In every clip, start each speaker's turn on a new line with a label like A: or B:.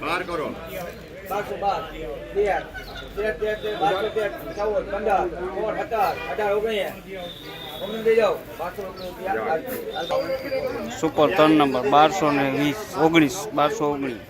A: બાર કરો.
B: બારસો બાર. તેર. તેર તેર તેર બારસો તેર. ચૌદ પંદર સોળ અઢાર ઓગણીસ.
C: સુપર ત્રણ નંબર. બારસો ને વીસ. ઓગણીસ. બારસો ઓગણીસ.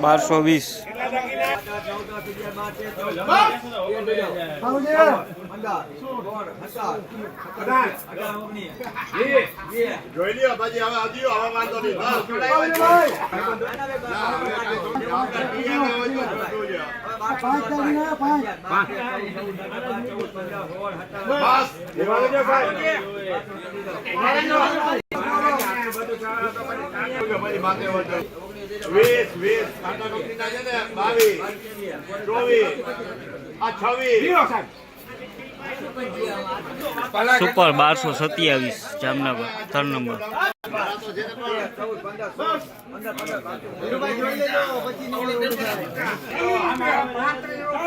C: બારસો વીસ
A: જોઈ લ્યો પછી હવે આવજો હવે વાંધો નહીં લ્યો. બસ પછી માથે વધો. વીસ વીસ ટાટા કંપનીના છે ને બાવીસ ચોવીસ આ છવ્વીસ
C: સુપર બારસો સત્યાવીસ, જામનગર, ત્રણ નંબર
A: છે ને પછી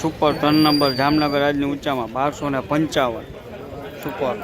C: સુપર ત્રણ નંબર જામનગર આજની ઊંચામાં બારસો ને પંચાવન. સુપર.